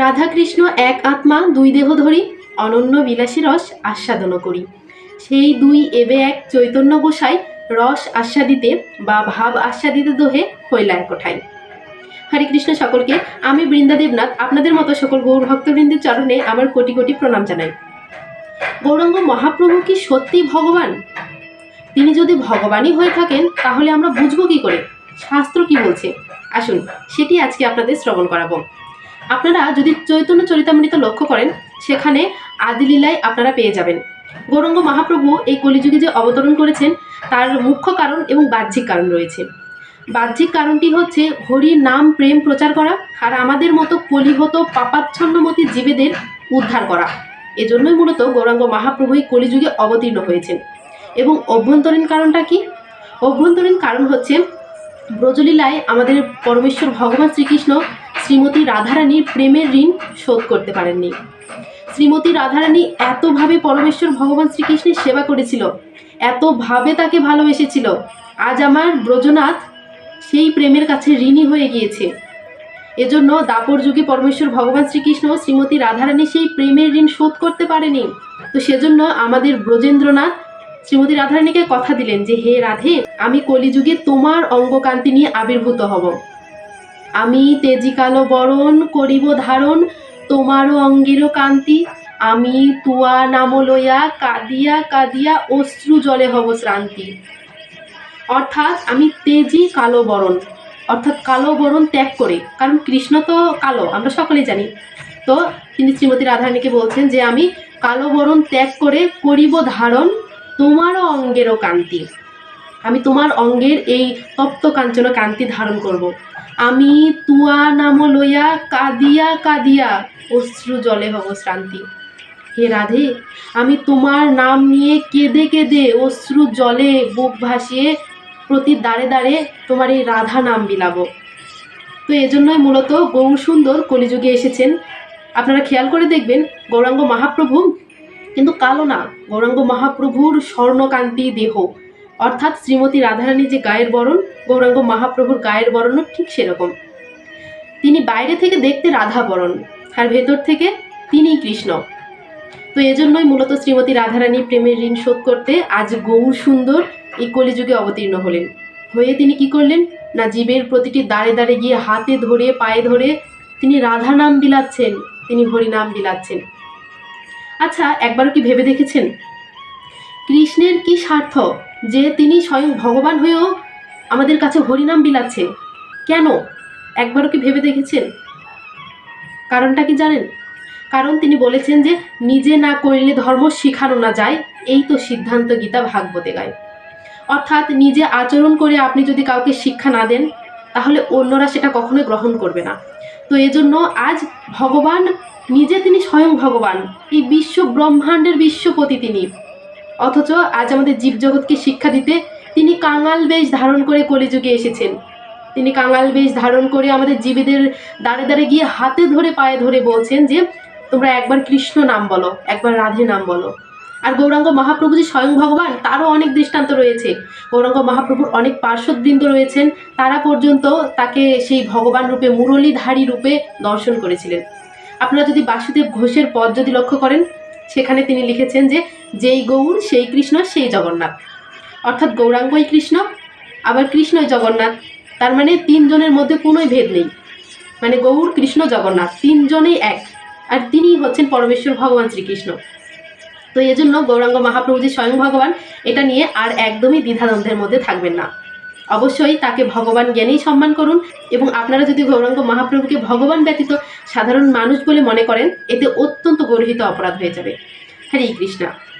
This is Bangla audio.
রাধাকৃষ্ণ এক আত্মা, দুই দেহ ধরি অনন্য বিলাসী রস আস্বাদন করি। সেই দুই এবে এক চৈতন্য গোসাই রস আস্বাদিতে বা ভাব আস্বাদিতে দোহে হইলা কোঠায় হরে কৃষ্ণ সকলকে, আমি বৃন্দা দেবনাথ, আপনাদের মতো সকল গৌর ভক্তবৃন্দের চরণে আমার কোটি কোটি প্রণাম জানাই। গৌরাঙ্গ মহাপ্রভু কি সত্যি ভগবান? তিনি যদি ভগবানই হয়ে থাকেন, তাহলে আমরা বুঝব কি করে? শাস্ত্র কি বলছে? আসুন, সেটি আজকে আপনাদের শ্রবণ করাবো। আপনারা যদি চৈতন্য চরিতামৃত লক্ষ্য করেন, সেখানে আদিলীলায় আপনারা পেয়ে যাবেন। গৌরঙ্গ মহাপ্রভু এই কলিযুগে যে অবতরণ করেছেন, তার মুখ্য কারণ এবং বাহ্যিক কারণ রয়েছে। বাহ্যিক কারণটি হচ্ছে হরির নাম প্রেম প্রচার করা আর আমাদের মতো কলিহত পাপাচ্ছন্নমতী জীবেদের উদ্ধার করা। এজন্যই মূলত গৌরাঙ্গ মহাপ্রভু এই কলিযুগে অবতীর্ণ হয়েছেন। এবং অভ্যন্তরীণ কারণটা কি? অভ্যন্তরীণ কারণ হচ্ছে ব্রজলীলায় আমাদের পরমেশ্বর ভগবান শ্রীকৃষ্ণ শ্রীমতী রাধারানীর প্রেমের ঋণ শোধ করতে পারেননি। শ্রীমতী রাধারানী এতভাবে পরমেশ্বর ভগবান শ্রীকৃষ্ণের সেবা করেছিল, এতভাবে তাকে ভালোবেসেছিল, আজ আমার ব্রজনাথ সেই প্রেমের কাছে ঋণী হয়ে গিয়েছে। এজন্য দাপর যুগে পরমেশ্বর ভগবান শ্রীকৃষ্ণ শ্রীমতী রাধারানী সেই প্রেমের ঋণ শোধ করতে পারেনি। তো সেজন্য আমাদের ব্রজেন্দ্রনাথ শ্রীমতী রাধারানীকে কথা দিলেন যে, হে রাধে, আমি কলিযুগে তোমার অঙ্গকান্তি নিয়ে আবির্ভূত হব। আমি তেজি কালো বরণ করিব ধারণ, তোমারও অঙ্গেরও কান্তি। আমি তুয়া নাম লইয়া, কাঁদিয়া কাঁদিয়া অশ্রু জলে হব শ্রান্তি। অর্থাৎ আমি তেজি কালো বরণ, অর্থাৎ কালো বরণ ত্যাগ করে, কারণ কৃষ্ণ তো কালো, আমরা সকলেই জানি। তো তিনি শ্রীমতী রাধারানীকে বলছেন যে আমি কালো বরণ ত্যাগ করে করিব ধারণ, তোমারও অঙ্গেরও কান্তি। আমি তোমার অঙ্গের এই তপ্ত কাঞ্চন কান্তি ধারণ করব। আমি তুয়া নাম লইয়া কাঁদিয়া কাঁদিয়া অশ্রু জলে হব শ্রান্তি হে রাধে, আমি তোমার নাম নিয়ে কেঁদে কেঁদে অশ্রু জলে বুক ভাসিয়ে প্রতি দাঁড়ে দাঁড়ে তোমার এই রাধা নাম বিলাব। তো এজন্যই মূলত গৌর সুন্দর কলিযুগে এসেছেন। আপনারা খেয়াল করে দেখবেন, গৌরাঙ্গ মহাপ্রভু কিন্তু কালো না। গৌরাঙ্গ মহাপ্রভুর স্বর্ণকান্তি দেহ। অর্থাৎ শ্রীমতী রাধারানী যে গায়ের বরণ, গৌরাঙ্গ মহাপ্রভুর গায়ের বরণও ঠিক সেরকম। তিনি বাইরে থেকে দেখতে রাধা বরণ, আর ভেতর থেকে তিনিই কৃষ্ণ। তো এজন্যই মূলত শ্রীমতী রাধারানী প্রেমের ঋণ শোধ করতে আজ গৌর সুন্দর এই কলিযুগে অবতীর্ণ হলেন। হয়ে তিনি কি করলেন? না জীবের প্রতিটি দাঁড়ে দাঁড়ে গিয়ে হাতে ধরে, পায়ে ধরে তিনি রাধা নাম বিলাচ্ছেন, তিনি হরি নাম বিলাচ্ছেন। আচ্ছা একবারও কি ভেবে দেখেছেন? কৃষ্ণের কি স্বার্থ যে তিনি স্বয়ং ভগবান হয়েও আমাদের কাছে হরিনাম বিলাচ্ছে? কেন? একবারও কি ভেবে দেখেছেন? কারণটা কি জানেন? কারণ তিনি বলেছেন যে, নিজে না করিলে ধর্ম শিখানো না যায়, এই তো সিদ্ধান্ত গীতা ভাগবতে গায়। অর্থাৎ নিজে আচরণ করে আপনি যদি কাউকে শিক্ষা না দেন, তাহলে অন্যরা সেটা কখনোই গ্রহণ করবে না। তো এজন্য আজ ভগবান, নিজে তিনি স্বয়ং ভগবান, এই বিশ্ব ব্রহ্মাণ্ডের বিশ্বপতি তিনি। অথচ আজ আমাদের জীবজগৎকে শিক্ষা দিতে তিনি কাঙাল বেশ ধারণ করে কলিযুগে এসেছেন। তিনি কাঙাল বেশ ধারণ করে আমাদের জীবীদের দাঁড়ে দাঁড়ে গিয়ে হাতে ধরে, পায়ে ধরে বলছেন যে, তোমরা একবার কৃষ্ণ নাম বলো, একবার রাধে নাম বলো। আর গৌরাঙ্গ মহাপ্রভু যে স্বয়ং ভগবান, তারও অনেক দৃষ্টান্ত রয়েছে। গৌরাঙ্গ মহাপ্রভুর অনেক পার্শ্বদবৃন্দ রয়েছেন, তারা পর্যন্ত তাকে সেই ভগবান রূপে, মুরলীধারী রূপে দর্শন করেছিলেন। আপনারা যদি বাসুদেব ঘোষের পদ যদি লক্ষ্য করেন সেখানে তিনি লিখেছেন যে, যেই গৌর, সেই কৃষ্ণ, সেই জগন্নাথ। অর্থাৎ গৌরাঙ্গই কৃষ্ণ, আবার কৃষ্ণই জগন্নাথ। তার মানে তিনজনের মধ্যে কোনোই ভেদ নেই। মানে গৌর, কৃষ্ণ, জগন্নাথ, তিনজনেই এক। আর তিনিই হচ্ছেন পরমেশ্বর ভগবান শ্রীকৃষ্ণ। তো এই জন্য গৌরাঙ্গ মহাপ্রভু যে স্বয়ং ভগবান, এটা নিয়ে আর একদমই দ্বিধাদ্বন্দ্বের মধ্যে থাকবেন না। অবশ্যই তাকে ভগবান জ্ঞানেই সম্মান করুন এবং আপনারা যদি গৌরাঙ্গ মহাপ্রভুকে ভগবান ব্যতীত সাধারণ মানুষ বলে মনে করেন, এতে অত্যন্ত গর্হিত অপরাধ হয়ে যাবে। হরে কৃষ্ণা।